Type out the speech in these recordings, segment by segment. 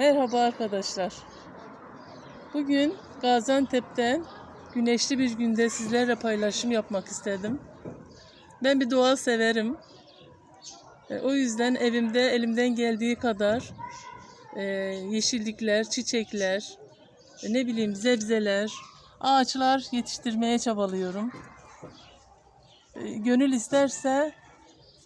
Merhaba arkadaşlar. Bugün Gaziantep'ten güneşli bir günde sizlerle paylaşım yapmak istedim. Ben bir doğa severim. E, O yüzden evimde elimden geldiği kadar e, yeşillikler, çiçekler, e, ne bileyim zebzeler, ağaçlar yetiştirmeye çabalıyorum. Gönül isterse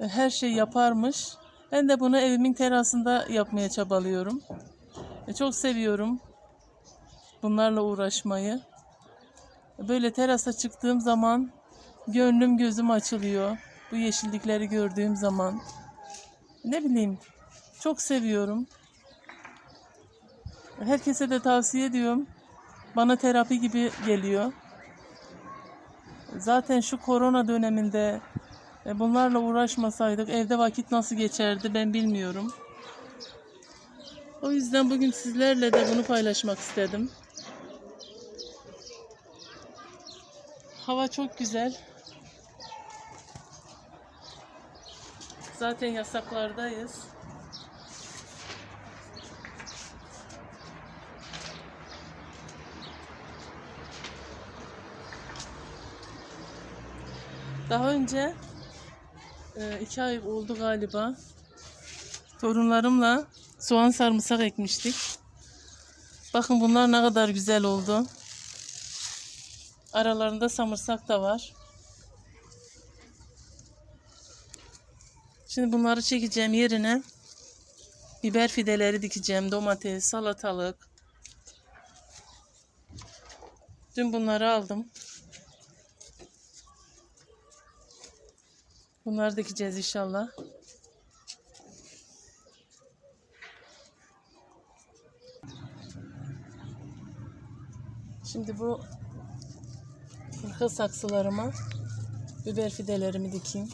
her şey yaparmış. Ben de bunu evimin terasında yapmaya çabalıyorum. E, Çok seviyorum bunlarla uğraşmayı. Böyle terasa çıktığım zaman gönlüm gözüm açılıyor. Bu yeşillikleri gördüğüm zaman. Ne bileyim çok seviyorum. Herkese de tavsiye ediyorum. Bana terapi gibi geliyor. Zaten şu korona döneminde e, bunlarla uğraşmasaydık evde vakit nasıl geçerdi ben bilmiyorum. O yüzden bugün sizlerle de bunu paylaşmak istedim. Hava çok güzel. Zaten yasaklardayız. Daha önce e, iki ay oldu galiba. Torunlarımla soğan sarımsak ekmiştik. Bakın bunlar ne kadar güzel oldu. Aralarında samırsak da var. Şimdi bunları çekeceğim yerine biber fideleri dikeceğim. Domates, salatalık. Dün bunları aldım. Bunları dikeceğiz inşallah. Şimdi bu arka saksılarıma biber fidelerimi dikeyim.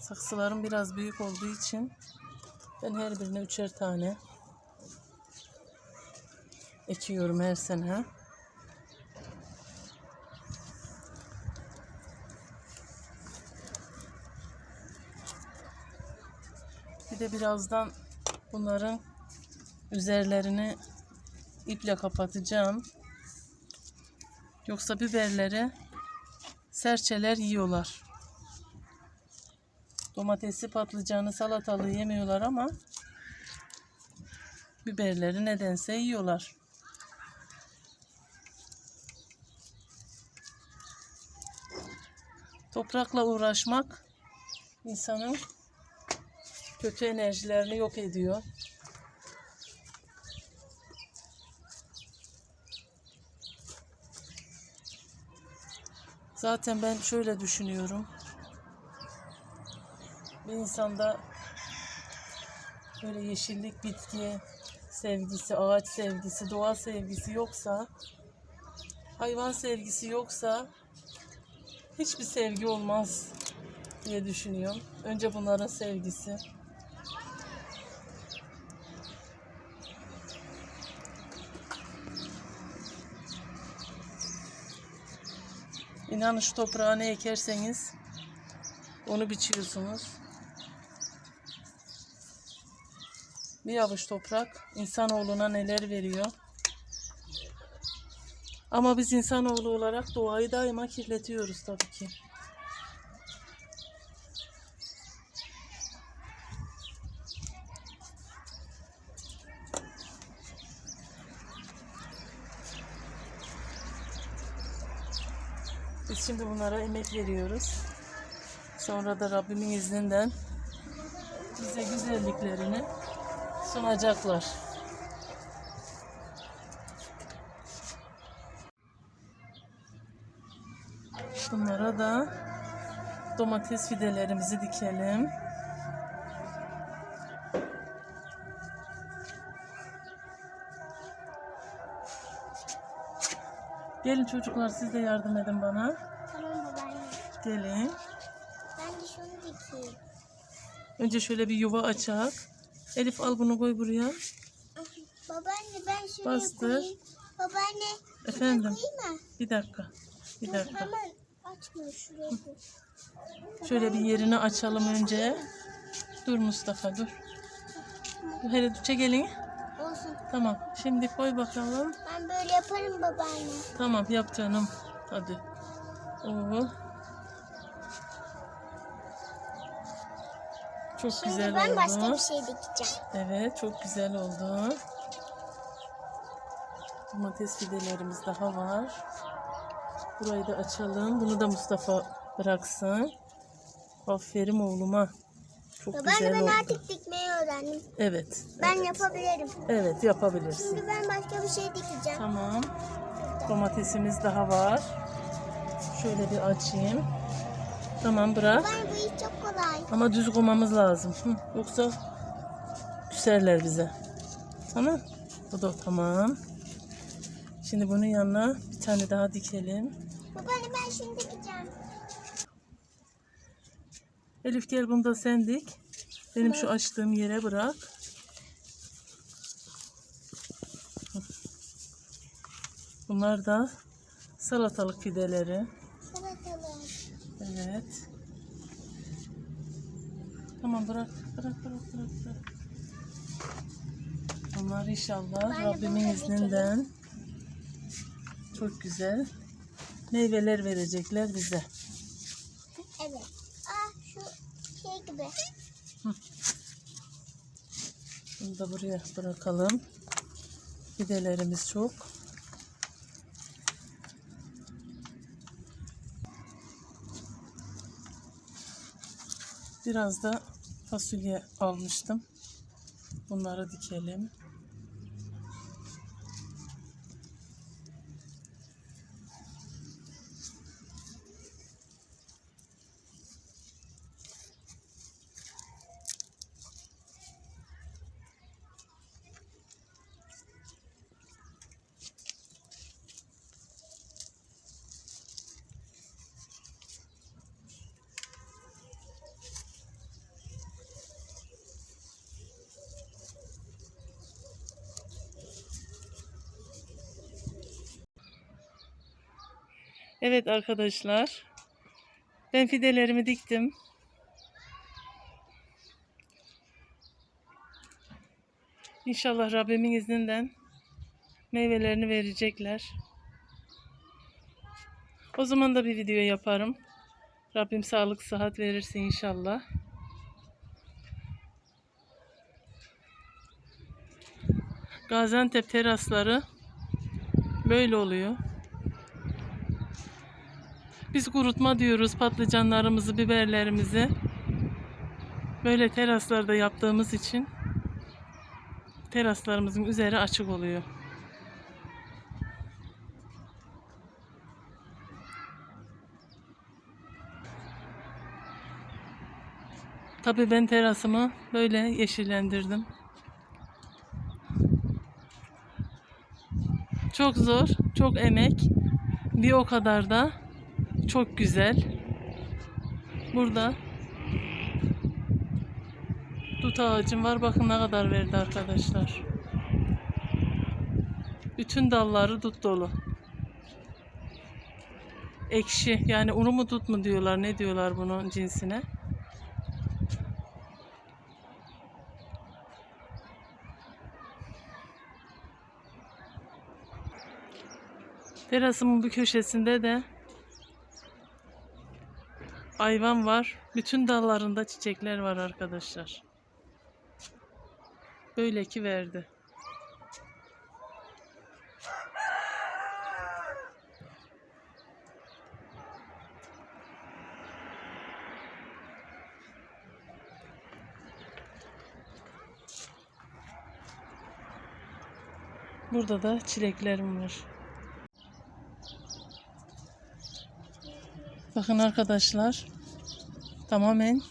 Saksılarım biraz büyük olduğu için ben her birine üçer tane ekiyorum her sene. Bir de birazdan bunların üzerlerini iple kapatacağım. Yoksa biberleri serçeler yiyorlar. Domatesi, patlıcanı, salatalığı yemiyorlar ama biberleri nedense yiyorlar. Toprakla uğraşmak insanın kötü enerjilerini yok ediyor. Zaten ben şöyle düşünüyorum. Bir insanda böyle yeşillik, bitki sevgisi, ağaç sevgisi, doğa sevgisi yoksa, hayvan sevgisi yoksa hiçbir sevgi olmaz diye düşünüyorum. Önce bunların sevgisi. İnanın şu toprağa ne ekerseniz onu biçiyorsunuz. Bir avuç toprak insanoğluna neler veriyor. Ama biz insanoğlu olarak doğayı daima kirletiyoruz tabii ki. Biz şimdi bunlara emek veriyoruz. Sonra da Rabbimin izninden bize güzelliklerini sunacaklar. Bunlara da domates fidelerimizi dikelim. Gelin çocuklar siz de yardım edin bana. Tamam babaanne. Gelin. Ben de şunu dikeyim. Önce şöyle bir yuva açak. Elif al bunu koy buraya. Babaanne ben şuraya Bastır. koyayım. Babaanne. Efendim? koyayım mı? Bir dakika. Bir Dur, dakika. Hemen açma şuraya koy. Şöyle bir yerini açalım önce. Dur Mustafa dur. Hele dur çek elini. Olsun. Tamam. Şimdi koy bakalım. Ben böyle yaparım babaanne. Tamam yap canım. Hadi. Oo. Çok Şimdi güzel ben oldu. başka bir şey dikeceğim. Evet çok güzel oldu. Domates fidelerimiz daha var. Burayı da açalım. Bunu da Mustafa bıraksın. Aferin oğluma. Çok Babaanne güzel ben oldu. artık dikmeyi öğrendim. Evet. Ben yapabilirim. Evet yapabilirsin. Şimdi ben başka bir şey dikeceğim. Tamam. Domatesimiz daha var. Şöyle bir açayım. Tamam bırak. Babaanne bu iş çok kolay. Ama düz koymamız lazım. Hı, yoksa küserler bize. Tamam. Bu da tamam. Şimdi bunun yanına bir tane daha dikelim. Babaanne ben şimdi dikeceğim. Elif gel bunu da sen dik. Benim şu açtığım yere bırak. Bunlar da salatalık fideleri. Salatalık. Evet. Tamam bırak, bırak, bırak, bırak, bırak. Bunlar inşallah Rabbimin izninden çok güzel meyveler verecekler bize. Evet. Aa şu şey gibi. Bunu da buraya bırakalım. Fidelerimiz çok. Biraz da fasulye almıştım. Bunları dikelim. Evet arkadaşlar. Ben fidelerimi diktim. İnşallah Rabbimin izninden meyvelerini verecekler. O zaman da bir video yaparım. Rabbim sağlık sıhhat verirse inşallah. Gaziantep terasları böyle oluyor. Biz kurutma diyoruz patlıcanlarımızı, biberlerimizi. Böyle teraslarda yaptığımız için teraslarımızın üzeri açık oluyor. Tabii ben terasımı böyle yeşillendirdim. Çok zor, çok emek. Bir o kadar da çok güzel. Burada dut ağacım var. Bakın ne kadar verdi arkadaşlar. Bütün dalları dut dolu. Ekşi. Yani unu mu dut mu diyorlar. Ne diyorlar bunun cinsine. Terasımın bu köşesinde de ayvan var. Bütün dallarında çiçekler var arkadaşlar. Böyle ki verdi. Burada da çileklerim var. Bakın arkadaşlar. Tamamen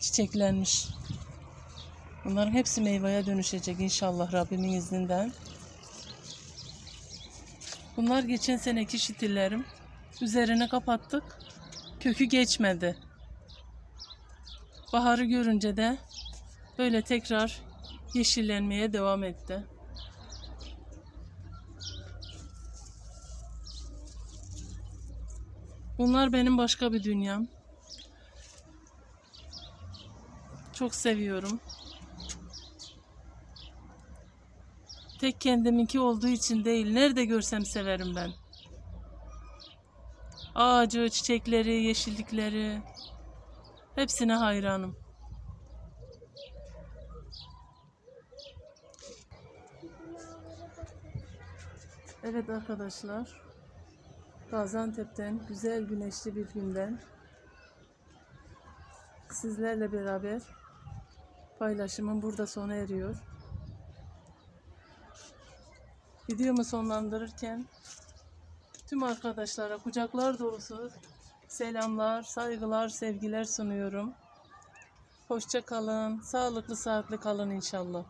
çiçeklenmiş. Bunların hepsi meyveye dönüşecek inşallah Rabbimin izninden. Bunlar geçen seneki şitillerim. Üzerine kapattık. Kökü geçmedi. Baharı görünce de böyle tekrar yeşillenmeye devam etti. Bunlar benim başka bir dünyam. Çok seviyorum. Tek kendiminki olduğu için değil. Nerede görsem severim ben. Ağacı, çiçekleri, yeşillikleri. Hepsine hayranım. Evet arkadaşlar. Gaziantep'ten güzel güneşli bir günden sizlerle beraber paylaşımım burada sona eriyor. Videomu sonlandırırken tüm arkadaşlara kucaklar dolusu selamlar, saygılar, sevgiler sunuyorum. Hoşça kalın, sağlıklı, saatli kalın inşallah.